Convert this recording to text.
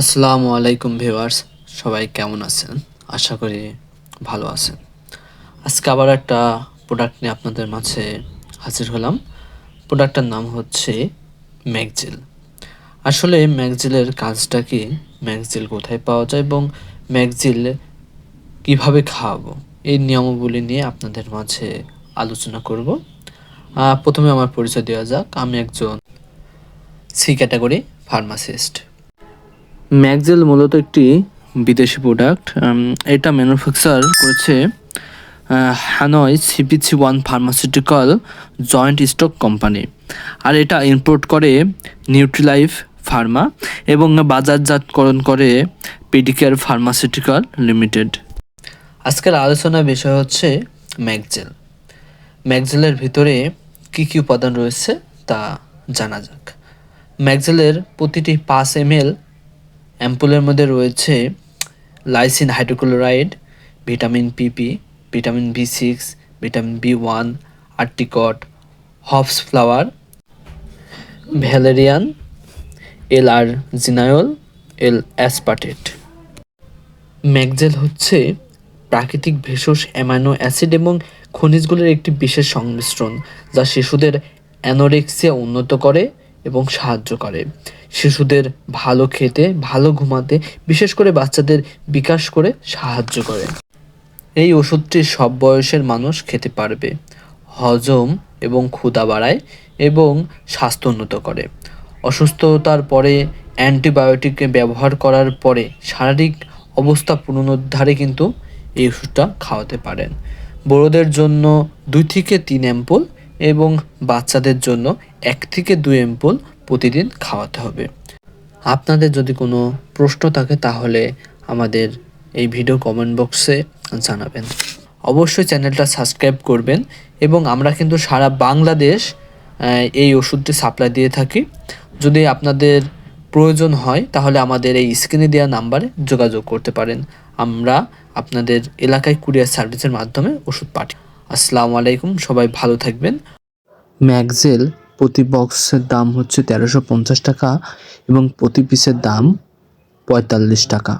আসসালামু আলাইকুম ভিউয়ার্স, সবাই কেমন আছেন? আশা করি ভালো আছেন। আজকে আবার একটা প্রোডাক্ট নিয়ে আপনাদের মাঝে হাজির হলাম। প্রোডাক্টটার নাম হচ্ছে ম্যাগজিল আসলে ম্যাগজিলের কাজটা কি? ম্যাগজিল কোথায় পাওয়া যায় এবং ম্যাগজিল কীভাবে খাওয়াবো? এই নিয়মাবলী নিয়ে আপনাদের মাঝে আলোচনা করব। প্রথমে আমার পরিচয় দেওয়া যাক। আমি একজন সি ক্যাটাগরি ফার্মাসিস্ট। ম্যাগজেল মূলত একটি বিদেশি প্রোডাক্ট এটা ম্যানুফ্যাকচার করেছে Hanoi CPC one pharmaceutical joint stock company আর এটা ইম্পোর্ট করে নিউট্রিলাইফ ফার্মা এবং বাজারজাতকরণ করে পেডিকেয়ার ফার্মাসিউটিক্যাল লিমিটেড আজকের আলোচনার বিষয় হচ্ছে ম্যাকজেল ম্যাকজেলের ভিতরে কী কী উপাদান রয়েছে তা জানা যাক। ম্যাকজেলের প্রতিটি পাঁচ এম অ্যাম্পুলের মধ্যে রয়েছে lysine hydrochloride, vitamin PP vitamin B six vitamin B one artichoke hops flower, valerian, L arginine, L aspartate. ম্যাগজেল হচ্ছে প্রাকৃতিক ভেষজ, অ্যামাইনো অ্যাসিড এবং খনিজগুলোর একটি বিশেষ সংমিশ্রণ যা শিশুদের অ্যানোরেক্সিয়া উন্নত করে এবং সাহায্য করে। শিশুদের ভালো খেতে, ভালো ঘুমাতে, বিশেষ করে বাচ্চাদের বিকাশ করে সাহায্য করে। এই ওষুধটি সব বয়সের মানুষ খেতে পারবে। হজম এবং ক্ষুধা বাড়ায় এবং স্বাস্থ্য উন্নত করে। অসুস্থতার পরে অ্যান্টিবায়োটিক ব্যবহার করার পরে শারীরিক অবস্থা পুনরুদ্ধারে কিন্তু এই ওষুধটা খাওয়াতে পারেন। বড়োদের জন্য দুই থেকে তিন অ্যাম্পুল এবং বাচ্চাদের জন্য এক থেকে দুই অ্যাম্পুল প্রতিদিন খাওয়াতে হবে। আপনাদের যদি কোনো প্রশ্ন থাকে, তাহলে আমাদের এই ভিডিও কমেন্ট বক্সে জানাবেন। অবশ্যই চ্যানেলটা সাবস্ক্রাইব করবেন এবং আমরা কিন্তু সারা বাংলাদেশ এই ওষুধটি সাপ্লাই দিয়ে থাকি। যদি আপনাদের প্রয়োজন হয়, তাহলে আমাদের এই স্ক্রিনে দেওয়া নাম্বারে যোগাযোগ করতে পারেন। আমরা আপনাদের এলাকায় কুরিয়ার সার্ভিসের মাধ্যমে ওষুধ পাঠাই। আসসালামু আলাইকুম, সবাই ভালো থাকবেন। ম্যাগজেল প্রতি বক্সের দাম হচ্ছে তেরোশো পঞ্চাশ টাকা এবং প্রতি পিসের দাম পঁয়তাল্লিশ টাকা।